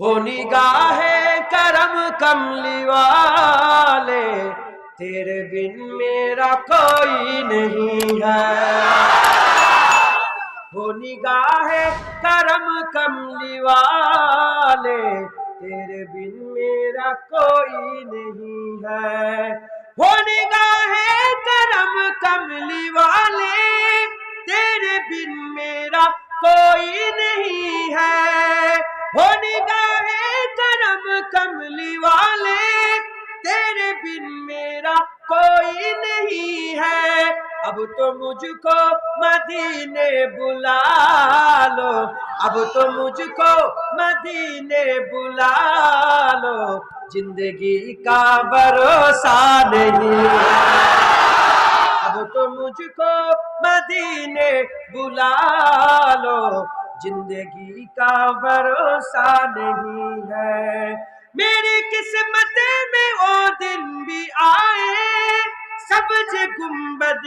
हो निगाहे करम कमली वाले तेरे बिन मेरा कोई नहीं है। हो निगाहे करम कमली वाले तेरे बिन मेरा कोई नहीं है। हो निगाहे करम कमली वाले तेरे बिन मेरा कोई नहीं है। हो निगाहे करम कमली वाले, तेरे बिन मेरा कोई नहीं है। अब तो मुझको मदीने बुला लो, अब तो मुझको मदीने बुला लो। ज़िंदगी का भरोसा नहीं अब तो मुझको मदीने बुला लो ज़िंदगी का भरोसा नहीं है। मेरी किस्मत में वो दिन भी आए सब्ज गुंबद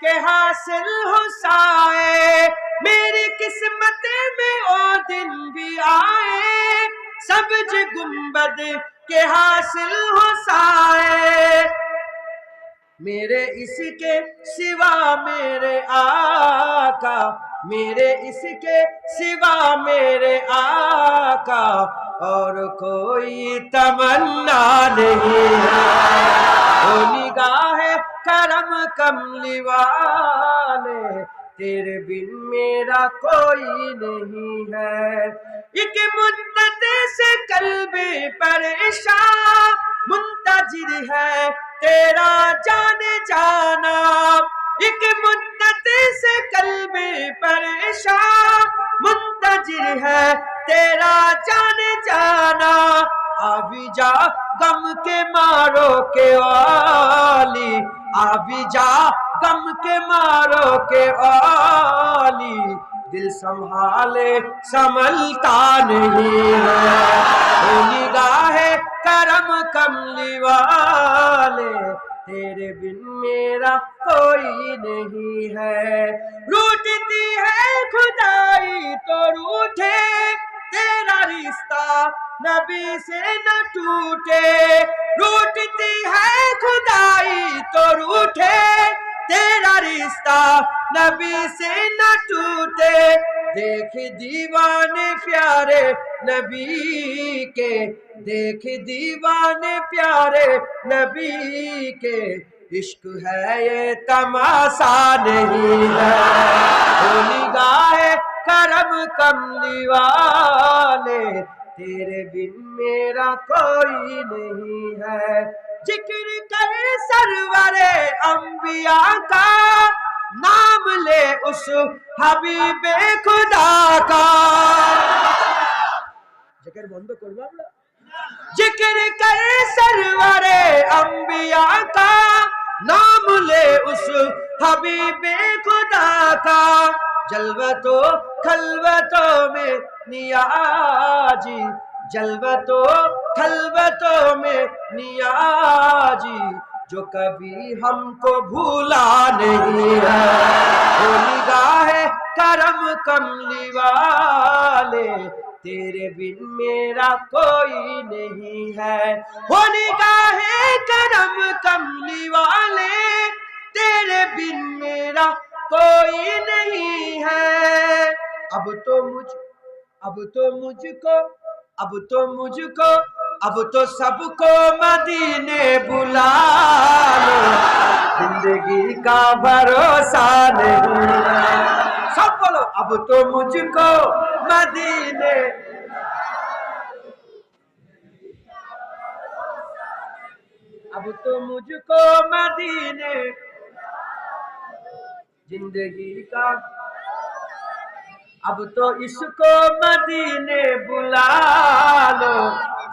के हासिल हो साए। मेरी किस्मत में वो दिन भी आए सब्ज गुंबद के हासिल हो साए। मेरे इसके सिवा मेरे आका मेरे इसके सिवा मेरे आका और कोई तमन्ना नहीं है। निगाह करम कमली वाले तेरे बिन मेरा कोई नहीं है। एक मुद्दत से कल्बे परेशान मुंतजिर है तेरा जाने जाना। एक मुद्दत से कल्बे परेशान मुंतजिर है तेरा जाने जाना। अभी जा गम के मारो के वाली अभी जा गम के मारो के वाली दिल संभाले संभलता नहीं है निगाह करम कमली वाले तेरे बिन मेरा कोई नहीं है। रूठती है खुदाई तो रूठे तेरा रिश्ता नबी से न टूटे। रूठती है खुदाई तो रूठे तेरा रिश्ता नबी से न टूटे। देख दीवाने प्यारे नबी के, देख दीवाने प्यारे नबी के, इश्क है ये तमाशा नहीं है। निगाह करम कमली वाले तेरे बिन मेरा कोई नहीं है। ज़िक्र करे सरवरे अंबिया का नाम ले उस हबीबे खुदा का जिक्र बंद করবো আমরা जिक्र करे सरवरे अंबिया का नाम ले उस हबीबे खुदा का जलवतो खलवतों में नियाजी जलवतों खलवतों में नियाजी जो कभी हमको भूला नहीं है। वो निगाह करम कमली वाले तेरे बिन मेरा कोई नहीं है। वो निगाह करम कमली वाले तेरे बिन मेरा कोई नहीं है। अब तो मुझ, अब तो मुझको, अब तो मुझको अब तो सबको मदीने बुला लो। ज़िंदगी का भरोसा नहीं। है सब बोलो, अब तो मुझको मदीने। अब तो मुझको मदीने। ज़िंदगी का। अब तो इसको मदीने बुला लो।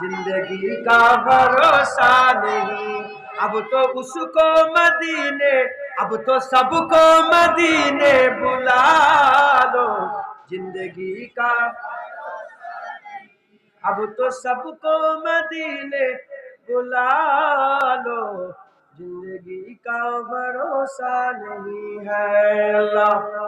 ज़िंदगी का भरोसा नहीं। अब तो उसको मदीने, अब तो सबको मदीने बुला लो। ज़िंदगी का अब तो सबको मदीने बुला लो। ज़िंदगी का भरोसा नहीं है अल्लाह।